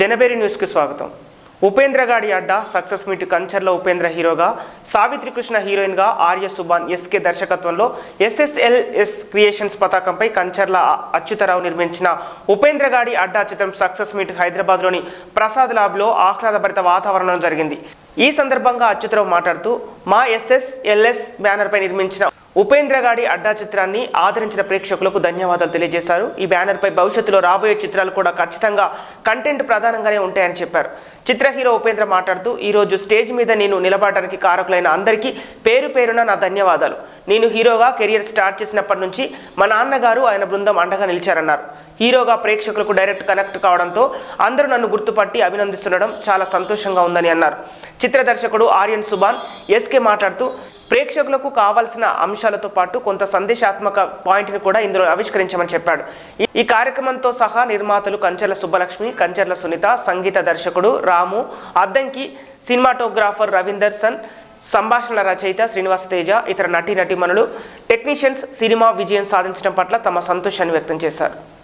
జనబేరి న్యూస్కి స్వాగతం. Upendra Gadi Adda success meet Kancharla Upendra హీరోగా సావిత్రి కృష్ణ హీరోయిన్గా ఆర్య సుబాన్ ఎస్కే దర్శకత్వంలో ఎస్ఎస్ఎల్ఎస్ క్రియేషన్స్ పతాకంపై కంచర్ల అచ్యుతరావు నిర్మించిన ఉపేంద్ర గాడి అడ్డా చిత్రం సక్సెస్ మీట్ హైదరాబాద్లోని ప్రసాద్ ల్యాబ్లో ఆహ్లాదభరిత వాతావరణం జరిగింది. ఈ సందర్భంగా అచ్యుతరావు మాట్లాడుతూ మా ఎస్ఎస్ఎల్ఎస్ బ్యానర్పై నిర్మించిన ఉపేంద్రగాడి అడ్డా చిత్రాన్ని ఆదరించిన ప్రేక్షకులకు ధన్యవాదాలు తెలియజేశారు. ఈ బ్యానర్పై భవిష్యత్తులో రాబోయే చిత్రాలు కూడా ఖచ్చితంగా కంటెంట్ ప్రధానంగానే ఉంటాయని చెప్పారు. చిత్ర హీరో ఉపేంద్ర మాట్లాడుతూ ఈరోజు స్టేజ్ మీద నేను నిలబడడానికి కారకులైన అందరికీ పేరు పేరున నా ధన్యవాదాలు. నేను హీరోగా కెరియర్ స్టార్ట్ చేసినప్పటి నుంచి మా నాన్నగారు ఆయన బృందం అండగా నిలిచారన్నారు. హీరోగా ప్రేక్షకులకు డైరెక్ట్ కనెక్ట్ కావడంతో అందరూ నన్ను గుర్తుపట్టి అభినందిస్తుండడం చాలా సంతోషంగా ఉందని అన్నారు. చిత్ర దర్శకుడు ఆర్యన్ సుబాన్ ఎస్కే మాట్లాడుతూ ప్రేక్షకులకు కావాల్సిన అంశాలతో పాటు కొంత సందేశాత్మక పాయింట్ని కూడా ఇందులో ఆవిష్కరించమని చెప్పాడు. ఈ- కార్యక్రమంతో సహా నిర్మాతలు కంచర్ల సుబ్బలక్ష్మి కంచర్ల సునీత సంగీత దర్శకుడు రాము అద్దంకి సినిమాటోగ్రాఫర్ రవీందర్ సన్ సంభాషణల రచయిత శ్రీనివాస్ తేజ ఇతర నటీ నటీమణులు టెక్నీషియన్స్ సినిమా విజయం సాధించడం పట్ల తమ సంతోషాన్ని వ్యక్తం చేశారు.